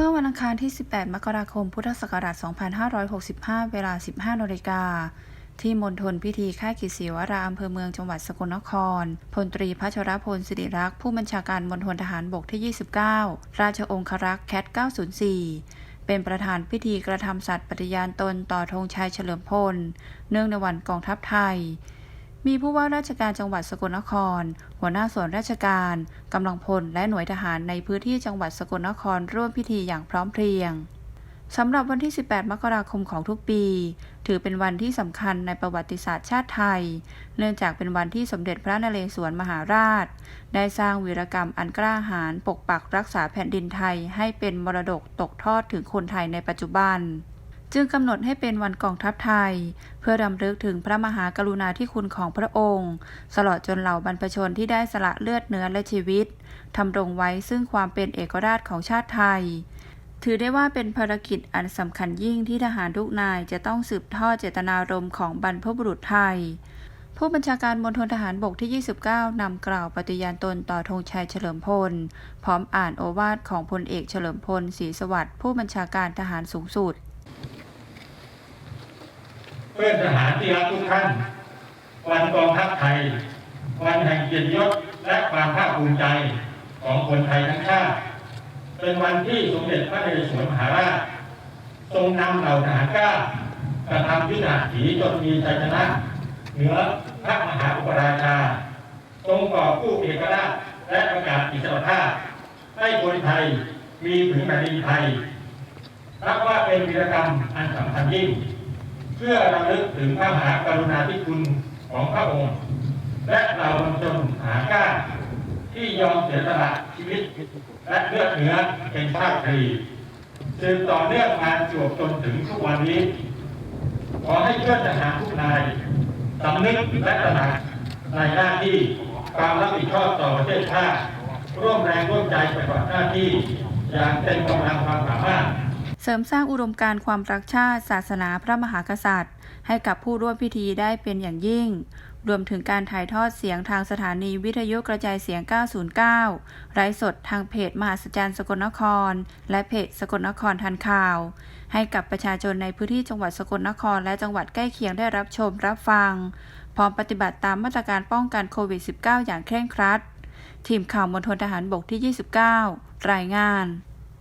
เมื่อวันอังคารที่ 18 มกราคม พุทธศักราช 2565 เวลา 15นาฬิกา ที่มณฑลพิธีค่ายกิศิวราอำเภอเมืองจังหวัดสกลนคร พลตรีพัชรพลสิริรักษ์ผู้บัญชาการมณฑลทหารบกที่ 29 ราชองครักษ์แคท 904 เป็นประธานพิธีกระทำสัตย์ปฏิญาณตนต่อธงชัยเฉลิมพล เนื่องในวันกองทัพไทย มีผู้ว่าราชการจังหวัดสกลนคร หัวหน้าส่วนราชการกำลังพลและหน่วยทหารในพื้นที่จังหวัดสกลนครร่วมพิธีอย่างพร้อมเพรียงสำหรับวันที่ 18 มกราคมของทุกปี ถือเป็นวันที่สำคัญในประวัติศาสตร์ชาติไทย เนื่องจากเป็นวันที่สมเด็จพระนเรศวรมหาราช ได้สร้างวีรกรรมอันกล้าหาญปกปักรักษาแผ่นดินไทยให้เป็นมรดกตกทอดถึงคนไทยในปัจจุบัน จึงกำหนดให้เป็นวันกองทัพไทย เพื่อรำลึกถึงพระมหากรุณาธิคุณของพระองค์ตลอดจนเหล่าบรรพชนที่ได้สละเลือดเนื้อและชีวิตทำรงไว้ซึ่งความเป็นเอกราชของชาติไทย ถือได้ว่าเป็นภารกิจอันสำคัญยิ่งที่ทหารทุกนายจะต้องสืบทอดเจตนารมณ์ของบรรพบุรุษไทยผู้บัญชาการมณฑลทหารบกที่ 29 นำกล่าวปฏิญาณตนต่อธงชัยเฉลิมพล พร้อมอ่านโอวาทของพลเอกเฉลิมพลศรีสวัสดิ์ผู้บัญชาการทหารสูงสุด เพื่อนทหารที่รักทุกท่าน วันกองทัพไทย วันแห่งเกียรติยศและความภาคภูมิใจของคนไทยทั้งชาติ เป็นวันที่สมเด็จพระนเรศวรมหาราช ทรงนำเหล่าทหารกล้ากระทำยุทธหัตถีจนมีชัยชนะ เหนือพระมหาอุปราชา ทรงก่อกู้เอกราชและประกาศอิสรภาพ ให้คนไทยมีผืนแผ่นดินไทยนับว่าเป็นวีรกรรมอันสำคัญยิ่ง เพื่อระลึกถึงพระมหากรุณาธิคุณของพระองค์ และเราบรรชนหาก้าที่ยอมเสียสละชีวิต และเลือดเนื้อเป็นชาติรีสืบต่อเนื่องมาจวบจนถึงทุกวันนี้ ขอให้เพื่อนทหารทุกนายสำนึกและตระหนักในหน้าที่ความรับผิดชอบต่อประเทศชาติร่วมแรงร่วมใจปฏิบัติหน้าที่อย่างเต็มกำลังความสามารถ ริมสร้างอุดมการณ์ความรักชาติ ศาสนาพระมหากษัตริย์ ให้กับผู้ร่วมพิธีได้เป็นอย่างยิ่ง รวมถึงการถ่ายทอดเสียงทางสถานีวิทยุกระจายเสียง 909 ไร้สดทางเพจมหัศจรรย์สกลนคร และเพจสกลนครทันข่าว ให้กับประชาชนในพื้นที่จังหวัดสกลนครและจังหวัดใกล้เคียงได้รับชมรับฟัง พร้อมปฏิบัติตามมาตรการป้องกันโควิด -19 อย่างเคร่งครัด ทีมข่าวมณฑลทหารบกที่ 29 รายงาน